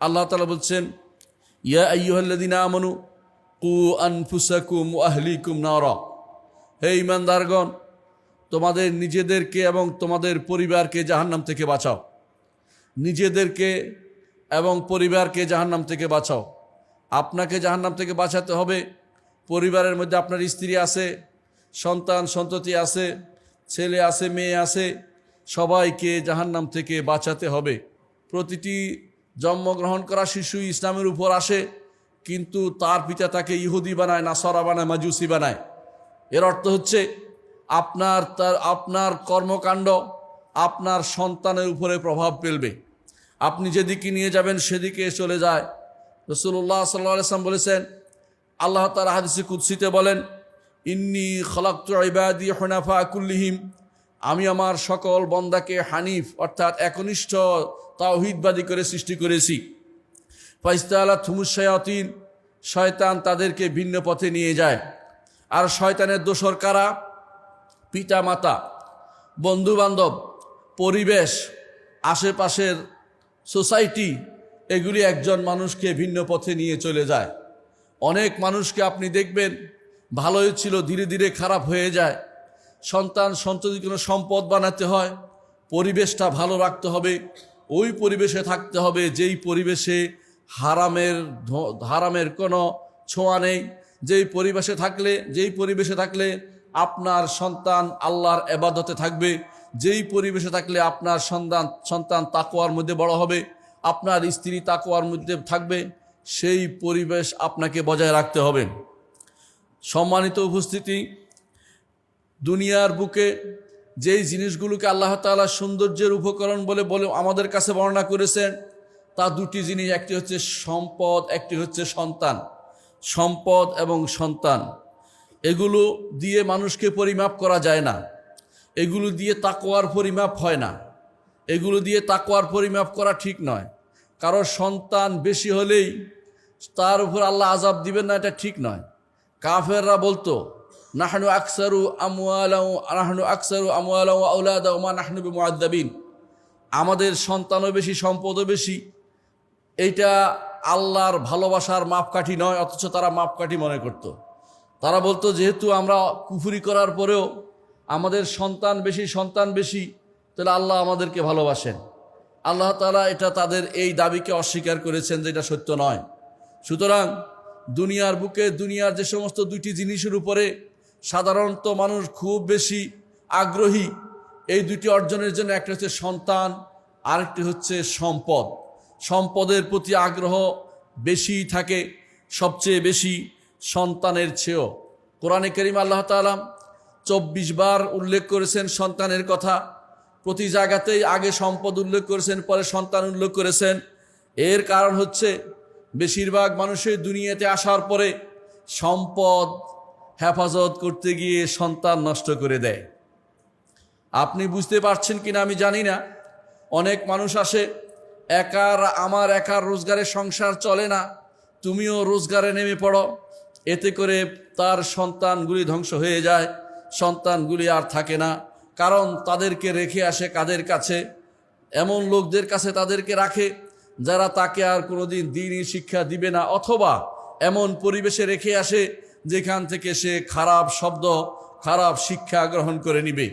আল্লাহ তালা বলছেন, ইয়া কু আনফুসাকুম আহলিকুম নারা। হে ইমানদারগণ তোমাদের নিজেদেরকে এবং তোমাদের পরিবারকে জাহান্নাম থেকে বাঁচাও। নিজেদেরকে এবং পরিবারকে জাহান্নাম থেকে বাঁচাও। আপনাকে জাহান্নাম থেকে বাঁচাতে হবে। পরিবারের মধ্যে আপনার স্ত্রী আছে, সন্তান, সন্ততি আছে, ছেলে আছে, মেয়ে আছে, সবাইকে জাহান্নাম থেকে বাঁচাতে হবে। প্রতিটি জন্মগ্রহণ করা শিশু ইসলামের উপর আসে, কিন্তু তার পিতা তাকে ইহুদি বানায়, নাসরা বানায়, মাজুসি বানায়। এর অর্থ হচ্ছে, আপনার তার, আপনার কর্মকাণ্ড আপনার সন্তানের উপরে প্রভাব ফেলবে। আপনি যেদিকে নিয়ে যাবেন সেদিকে চলে যায়। রসুল্লাহ সাল্লাম বলেছেন, আল্লাহ তালা হাদিসে কুৎসিতে বলেন, ইন্নি খলাক্ত ইবাদি হনাফা কুল্লিহিম। আমি আমার সকল বন্দাকে হানিফ, অর্থাৎ একনিষ্ঠ তাওহিদবাদী করে সৃষ্টি করেছি। ফাইস্তালা থুমুসায়াতিন শয়তান তাদেরকে ভিন্ন পথে নিয়ে যায়। আর শয়তানের দোসর কারা? পিতা মাতা বন্ধু বান্ধব পরিবেশ, আশেপাশের সোসাইটি, এগুলি একজন মানুষকে ভিন্ন পথে নিয়ে চলে যায়। অনেক মানুষকে আপনি দেখবেন, ভালোই ছিল, ধীরে ধীরে খারাপ হয়ে যায়। সন্তান সন্ততি কোনো সম্পদ বানাতে হয়, পরিবেশটা ভালো রাখতে হবে, ওই পরিবেশে থাকতে হবে যেই পরিবেশে হারামের হারামের কোনো ছোঁয়া নেই। যেই পরিবেশে থাকলে, যেই পরিবেশে থাকলে আপনার সন্তান আল্লাহর এবাদতে থাকবে, যেই পরিবেশে থাকলে আপনার সন্তান সন্তান তাকোয়ার মধ্যে বড় হবে, আপনার স্ত্রী তাকোয়ার মধ্যে থাকবে, সেই পরিবেশ আপনাকে বজায় রাখতে হবে। সম্মানিত উপস্থিতি দুনিয়ার বুকে যেই জিনিসগুলোকে আল্লাহ তাআলা সৌন্দর্যের উপকরণ বলে বলে আমাদের কাছে বর্ণনা করেছেন, তা দুটি জিনিস, একটি হচ্ছে সম্পদ, একটি হচ্ছে সন্তান। সম্পদ এবং সন্তান, এগুলো দিয়ে মানুষকে পরিমাপ করা যায় না। এগুলো দিয়ে তাকোয়ার পরিমাপ হয় না। এগুলো দিয়ে তাকোয়ার পরিমাপ করা ঠিক নয়। কারও সন্তান বেশি হলেই তার উপর আল্লাহ আজাব দিবেন না, এটা ঠিক নয়। কাফেররা বলতো নাহনু আকসারু আমওয়ালাউ নাহনু আকসারু আমওয়ালাউ আউলাদা ওমা নাহনু বিমুআদ্দাবিন। আমাদের সন্তানও বেশি, সম্পদও বেশি। এইটা আল্লাহর ভালোবাসার মাপকাঠি নয়, অথচ তারা মাপকাঠি মনে করত। তারা বলতো, যেহেতু আমরা কুফুরি করার পরেও আমাদের সন্তান বেশি সন্তান বেশি, তাহলে আল্লাহ আমাদেরকে ভালোবাসেন। আল্লাহ তালা এটা তাদের এই দাবিকে অস্বীকার করেছেন যে এটা সত্য নয়। সুতরাং দুনিয়ার বুকে, দুনিয়ার যে সমস্ত দুইটি জিনিসের উপরে সাধারণত মানুষ খুব বেশি আগ্রহী। এই দুটি অর্জনের জন্য একটা হচ্ছে সন্তান, আরেকটি হচ্ছে সম্পদ। সম্পদের প্রতি আগ্রহ বেশি থাকে, সবচেয়ে বেশি সন্তানের চেয়েও। কোরআনে করিম আল্লাহ তাআলা চব্বিশ বার উল্লেখ করেছেন সন্তানের কথা। প্রতি জায়গাতেই আগে সম্পদ উল্লেখ করেছেন, পরে সন্তান উল্লেখ করেছেন। এর কারণ হচ্ছে, বেশিরভাগ মানুষের দুনিয়াতে আসার পরে সম্পদ হেফাজত করতে গিয়ে সন্তান নষ্ট করে দেয়। আপনি বুঝতে পারছেন কিনা আমি জানি না। অনেক মানুষ আসে, একার আমার একার রোজগারের সংসার চলে না, তুমিও রোজগারে নেমে পড়ো। এতে করে তার সন্তানগুলি ধ্বংস হয়ে যায়। সন্তানগুলি আর থাকে না, কারণ তাদেরকে রেখে আসে কাদের কাছে? এমন লোকদের কাছে তাদেরকে রাখে, যারা তাকে আর কোনোদিন দিনই শিক্ষা দিবে না, অথবা এমন পরিবেশে রেখে আসে যেখান থেকে সে খারাপ শব্দ, খারাপ শিক্ষা গ্রহণ করে নিবে।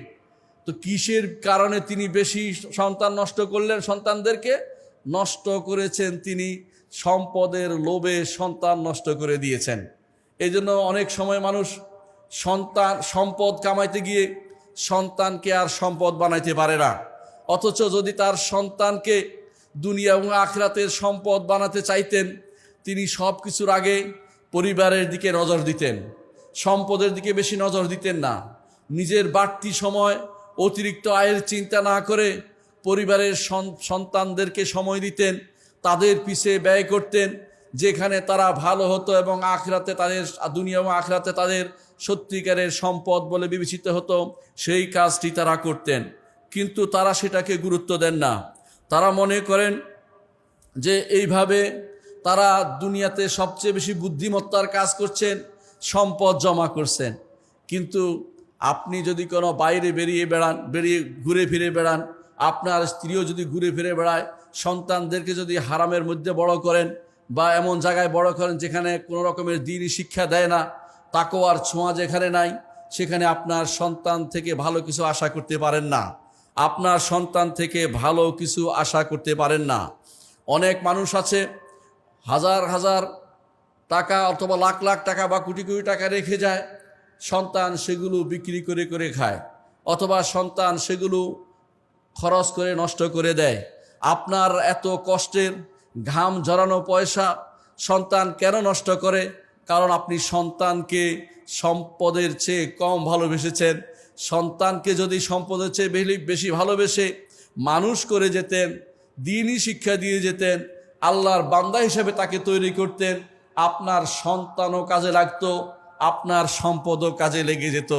তো কিসের কারণে তিনি বেশি সন্তান নষ্ট করলেন সন্তানদেরকে? নষ্ট করেছেন তিনি সম্পদের লোভে সন্তান নষ্ট করে দিয়েছেন। এই জন্য অনেক সময় মানুষ সন্তান, সম্পদ কামাইতে গিয়ে সন্তানকে আর সম্পদ বানাইতে পারে না। অথচ যদি তার সন্তানকে দুনিয়া এবং আখরাতের সম্পদ বানাতে চাইতেন, তিনি সব কিছুর আগে পরিবারের দিকে নজর দিতেন, সম্পদের দিকে বেশি নজর দিতেন না। নিজের বাড়তি সময়, অতিরিক্ত আয়ের চিন্তা না করে পরিবারের সন- সন্তানদেরকে সময় দিতেন, তাদের পিছে ব্যয় করতেন, যেখানে তারা ভালো হতো এবং আখরাতে তাদের দুনিয়া এবং আখরাতে তাদের সত্যিকারের সম্পদ বলে বিবেচিত হতো, সেই কাজটি তারা করতেন। কিন্তু তারা সেটাকে গুরুত্ব দেন না। তারা মনে করেন যে এইভাবে তারা দুনিয়াতে সবচেয়ে বেশি বুদ্ধিমত্তার কাজ করছেন, সম্পদ জমা করছেন। কিন্তু আপনি যদি কোনো বাইরে বেরিয়ে বেড়ান, বেরিয়ে ঘুরে ফিরে বেড়ান, আপনার স্ত্রীও যদি ঘুরে ফিরে বেড়ায়, সন্তানদেরকে যদি হারামের মধ্যে বড় করেন বা এমন জায়গায় বড় করেন যেখানে কোনো রকমের দিনই শিক্ষা দেয় না তাকোয়ার ছোঁয়া যেখানে নাই, সেখানে আপনার সন্তান থেকে ভালো কিছু আশা করতে পারেন না। আপনার সন্তান থেকে ভালো কিছু আশা করতে পারেন না। অনেক মানুষ আছে হাজার হাজার টাকা অথবা লাখ লাখ টাকা বা কোটি কোটি টাকা রেখে যায়, সন্তান সেগুলো বিক্রি করে করে খায়, অথবা সন্তান সেগুলো খরচ করে নষ্ট করে দেয়। আপনার এত কষ্টের ঘাম ঝরানো পয়সা সন্তান কেন নষ্ট করে? কারণ আপনি সন্তানকে সম্পদের চেয়ে কম ভালোবেসেছেন। সন্তানকে যদি সম্পদের চেয়ে বেশি বেশি ভালোবেসে মানুষ করে যেতেন, দিনই শিক্ষা দিয়ে যেতেন আল্লাহর বান্দা হিসেবে তাকে তৈরি করতেন, আপনার সন্তানও কাজে লাগতো, আপনার সম্পদও কাজে লেগে যেত।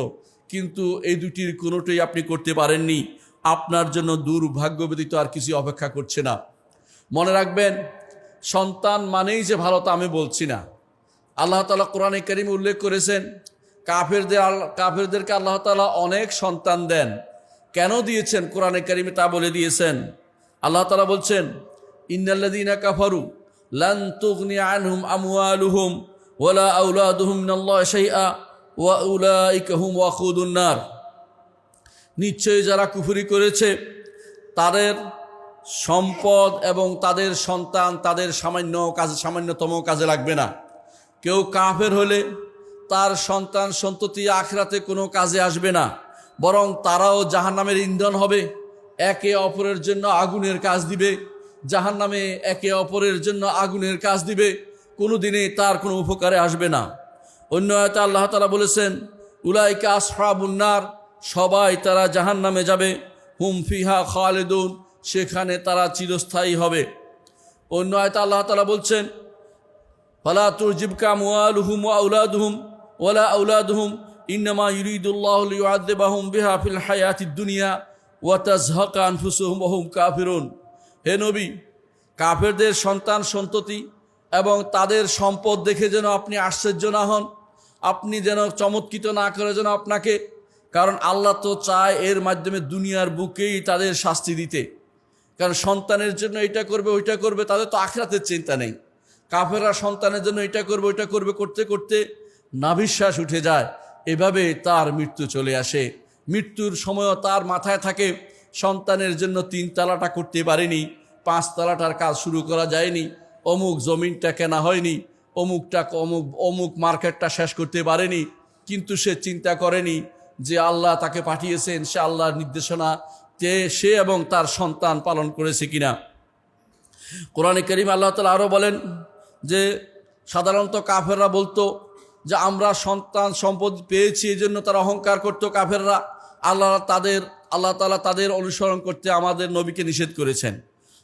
কিন্তু এই দুটির কোনোটাই আপনি করতে পারেননি। আপনার জন্য দুর্ভাগ্য ব্যতীত আর কিছু অপেক্ষা করছে না। মনে রাখবেন, সন্তান মানেই যে ভালো তা আমি বলছি না। আল্লাহ তালা কোরআনে করিম উল্লেখ করেছেন, কাফেরদের কাফেরদেরকে আল্লাহ তালা অনেক সন্তান দেন। কেন দিয়েছেন? কোরআনে করিমে তা বলে দিয়েছেন। আল্লাহ তালা বলছেন ইন্নাল্লাদিনা কাফারু ওয়া নিশ্চয়ই যারা কুফরি করেছে, তাদের সম্পদ এবং তাদের সন্তান তাদের সামান্য কাজে, সামান্যতম কাজে লাগবে না। কেউ কাফের হলে তার সন্তান সন্ততি আখরাতে কোনো কাজে আসবে না, বরং তারাও জাহান্নামের ইন্ধন হবে, একে অপরের জন্য আগুনের কাজ দিবে। জাহান্নামে একে অপরের জন্য আগুনের কাজ দিবে কোনো দিনে তার কোনো উপকারে আসবে না। অন্য আয়তা আল্লাহ তালা বলেছেন, উলাইকা আসহাবুন্নার সবাই তারা জাহান নামে যাবে, হুম ফিহা খালেদুন, সেখানে তারা চিরস্থায়ী হবে। অন্য আয়তা আল্লাহ তালা বলছেন, ফালা তুরজিবকা মুআলুহুম ওয়া আউলাদুহুম ওয়ালা আউলাদুহুম ইন্নামা ইউরিদুল্লাহু লিয়ুআযিবাহুম বিহা ফিল হায়াতিদ দুনিয়া, ওয়া তাজহাকা আনফুসুহুম ওয়া কাফিরুন। হে নবী, কাফেরদের সন্তান সন্ততি এবং তাদের সম্পদ দেখে যেন আপনি আশ্চর্য না হন, আপনি যেন চমৎকৃত না করে যেন আপনাকে, কারণ আল্লাহ তো চায় এর মাধ্যমে দুনিয়ার বুকেই তাদের শাস্তি দিতে। কারণ সন্তানের জন্য এটা করবে, ওইটা করবে, তাদের তো আখরাতের চিন্তা নেই। কাফেরা সন্তানের জন্য এটা করবে, ওইটা করবে, করতে করতে নাভিশ্বাস উঠে যায়। এভাবে তার মৃত্যু চলে আসে। মৃত্যুর সময়ও তার মাথায় থাকে। সন্তানের জন্য তিন তালাটা করতে পারেনি, পাঁচ তালাটার কাজ শুরু করা যায়নি, অমুক জমিনটা কেনা হয়নি, অমুকটা অমুক অমুক মার্কেটটা শেষ করতে পারেনি, কিন্তু সে চিন্তা করেনি যে আল্লাহ তাকে পাঠিয়েছেন, সে আল্লাহর নির্দেশনা তে সে এবং তার সন্তান পালন করেছে কিনা। কোরআনে করিম আল্লাহ তালা আরও বলেন যে, সাধারণত কাফেররা বলতো যে, আমরা সন্তান সম্পদ পেয়েছি এই জন্য তারা অহংকার করতো কাফেররা। আল্লাহ তাদের আল্লাহ তালা তাদের অনুসরণ করতে আমাদের নবীকে নিষেধ করেছেন।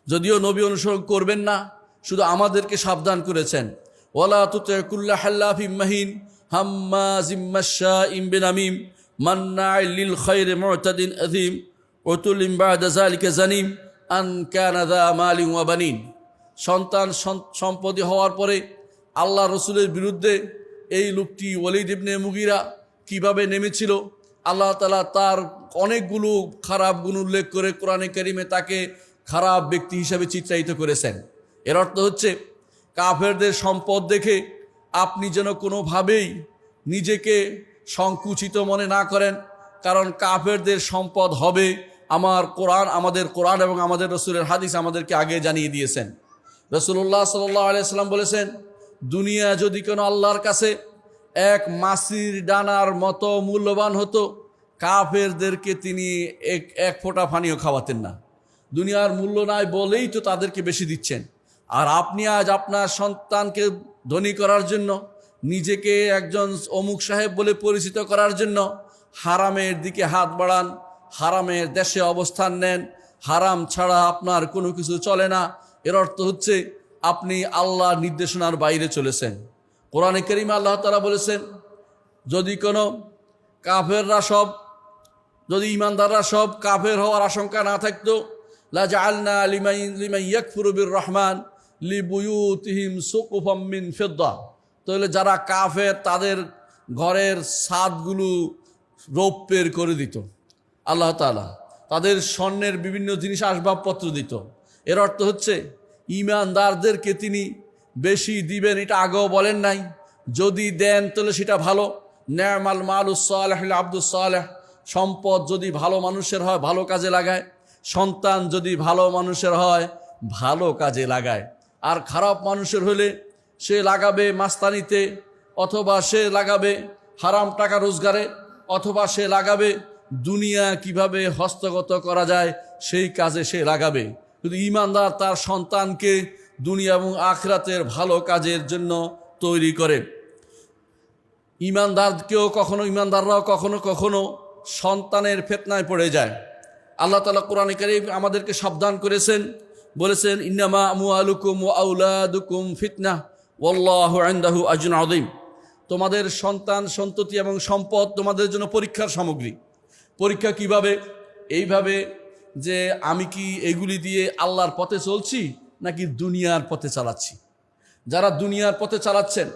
যদিও নবী অনুসরণ করবেন না, শুধু আমাদেরকে সাবধান করেছেন। ওলা তুতে কুল্লা হাল্লাফ ইম্মাহিন হাম্মা জিম্মাশা ইমবিন আমিম মান্না লিল খৈরে মতাদিন আদিম ওতুল ইমবাদ জালিকে জানিম আন কানাদা মালিম ওয়াবানিন সন্তান সন- সম্পত্তি হওয়ার পরে আল্লাহ রসুলের বিরুদ্ধে এই লোকটি ওলিদ ইবনে মুগিরা কীভাবে নেমেছিল, আল্লাহ তালা তার অনেকগুলো খারাপ গুণ উল্লেখ করে কোরআনে কারিমে তাকে খারাপ ব্যক্তি হিসাবে চিত্রায়িত করেছেন। এর অর্থ হচ্ছে, কাফেরদের সম্পদ দেখে আপনি যেন কোনোভাবেই নিজেকে সংকুচিত মনে না করেন, কারণ কাফেরদের সম্পদ হবে আমার কোরআন, আমাদের কোরআন এবং আমাদের রসুলের হাদিস আমাদেরকে আগে জানিয়ে দিয়েছেন। রসুল্লাহ সাল্লাহ আলিয়াল্লাম বলেছেন, দুনিয়া যদি কোনো আল্লাহর কাছে এক মাসির ডানার মতো মূল্যবান হতো কাফেরদেরকে তিনি এক এক ফোঁটা পানিও খাওয়াতেন না। দুনিয়ার মূল্য নাই বলেই তো তাদেরকে বেশি দিচ্ছেন। আর আপনি আজ আপনার সন্তানকে ধনী করার জন্য, নিজেকে একজন অমুক সাহেব বলে পরিচিত করার জন্য হারামের দিকে হাত বাড়ান, হারামের দেশে অবস্থান নেন, হারাম ছাড়া আপনার কোনো কিছু চলে না। এর অর্থ হচ্ছে আপনি আল্লাহর নির্দেশনার বাইরে চলেছেন। কোরআনে করিম আল্লাহ তারা বলেছেন, যদি কোনো কাফেররা সব যদি ইমানদাররা সব কাফের হওয়ার আশঙ্কা না থাকতো আলনা লিমাই রহমান মিন ফেদ্দা। তাহলে যারা কাফের, তাদের ঘরের সাদগুলো রৌপ্যের করে দিত। আল্লাহ তাআলা তাদের স্বর্ণের বিভিন্ন জিনিস আসবাবপত্র দিত। এর অর্থ হচ্ছে, ইমানদারদেরকে তিনি বেশি দিবেন, এটা আগেও বলেন নাই। যদি দেন, তাহলে সেটা ভালো। ন্যামাল মালুসালেহ আব্দুল সালেহ। সম্পদ যদি ভালো মানুষের হয়, ভালো কাজে লাগায়। সন্তান যদি ভালো মানুষের হয়, ভালো কাজে লাগায়। আর খারাপ মানুষের হলে সে লাগাবে মাস্তানিতে, অথবা সে লাগাবে হারাম টাকা রোজগারে, অথবা সে লাগাবে দুনিয়া কীভাবে হস্তগত করা যায়, সেই কাজে সে লাগাবে। কিন্তু ইমানদার তার সন্তানকে দুনিয়া এবং আখরাতের ভালো কাজের জন্য তৈরি করে। ইমানদারকেও কখনো, ইমানদাররাও কখনো কখনো সন্তানের ফেতনায় পড়ে যায়। আল্লাহ তালা কোরআন কারিম আমাদেরকে সাবধান করেছেন। বলেছেন, ইন্নামা আমু আলুকুম ও আউলাদুকুম ফিতনা ওল্লাহ আন্দাহু আজুন আদিম তোমাদের সন্তান সন্ততি এবং সম্পদ তোমাদের জন্য পরীক্ষার সামগ্রী। পরীক্ষা কীভাবে? এইভাবে যে আমি কি এগুলি দিয়ে আল্লাহর পথে চলছি নাকি দুনিয়ার পথে চালাচ্ছি? যারা দুনিয়ার পথে চালাচ্ছেন,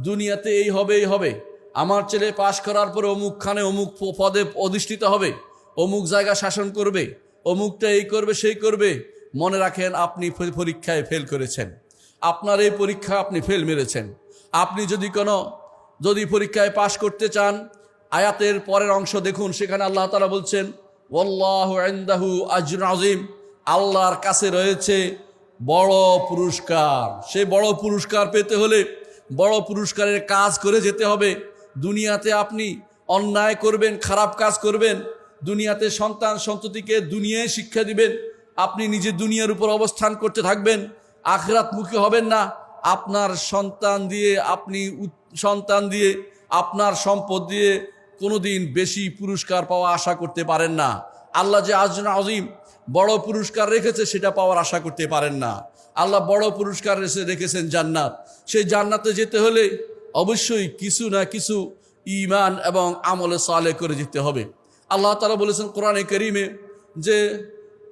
দুনিয়াতে এই হবে এই হবে। আমার ছেলে পাশ করার পরে অমুকখানে অমুক পদে অধিষ্ঠিত হবে, অমুক জায়গা শাসন করবে, অমুকটা এই করবে, সেই করবে। মনে রাখেন, আপনি পরীক্ষায় ফেল করেছেন। আপনার এই পরীক্ষা আপনি ফেল মেরেছেন। আপনি যদি কোনো, যদি পরীক্ষায় পাশ করতে চান, আয়াতের পরের অংশ দেখুন, সেখানে আল্লাহ তালা বলছেন আজিম আল্লাহর কাছে রয়েছে বড় পুরস্কার। সেই বড় পুরস্কার পেতে হলে বড় পুরস্কারের কাজ করে যেতে হবে। দুনিয়াতে আপনি অন্যায় করবেন, খারাপ কাজ করবেন, দুনিয়াতে সন্তান সন্ততিকে দুনিয়ায় শিক্ষা দিবেন, আপনি নিজে দুনিয়ার উপর অবস্থান করতে থাকবেন, আখরাতমুখী হবেন না। আপনার সন্তান দিয়ে আপনি সন্তান দিয়ে আপনার সম্পদ দিয়ে কোনোদিন বেশি পুরস্কার পাওয়া আশা করতে পারেন না। আল্লাহ যে আজ আজিম বড় পুরস্কার রেখেছে, সেটা পাওয়ার আশা করতে পারেন না। আল্লাহ বড় পুরস্কার রেখে রেখেছেন জান্নাত। সেই জান্নাতে যেতে হলে অবশ্যই কিছু না কিছু ইমান এবং আমলে সালে করে যেতে হবে। আল্লাহ তালা বলেছেন কোরআনে করিমে যে,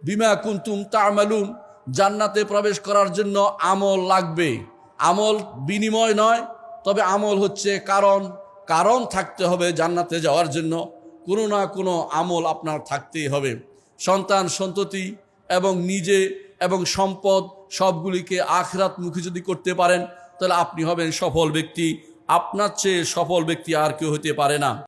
বিমা কুন্তুম তামালুন, জান্নাতে প্রবেশ করার জন্য আমল লাগবে। আমল বিনিময় নয়, তবে আমল হচ্ছে কারণ। কারণ থাকতে হবে জান্নাতে যাওয়ার জন্য, কোনো না কোনো আমল আপনার থাকতেই হবে। সন্তান সন্ততি এবং নিজে এবং সম্পদ সবগুলিকে আখরাত মুখী যদি করতে পারেন তাহলে আপনি হবেন সফল ব্যক্তি। আপনার চেয়ে সফল ব্যক্তি আর কেউ হতে পারে না।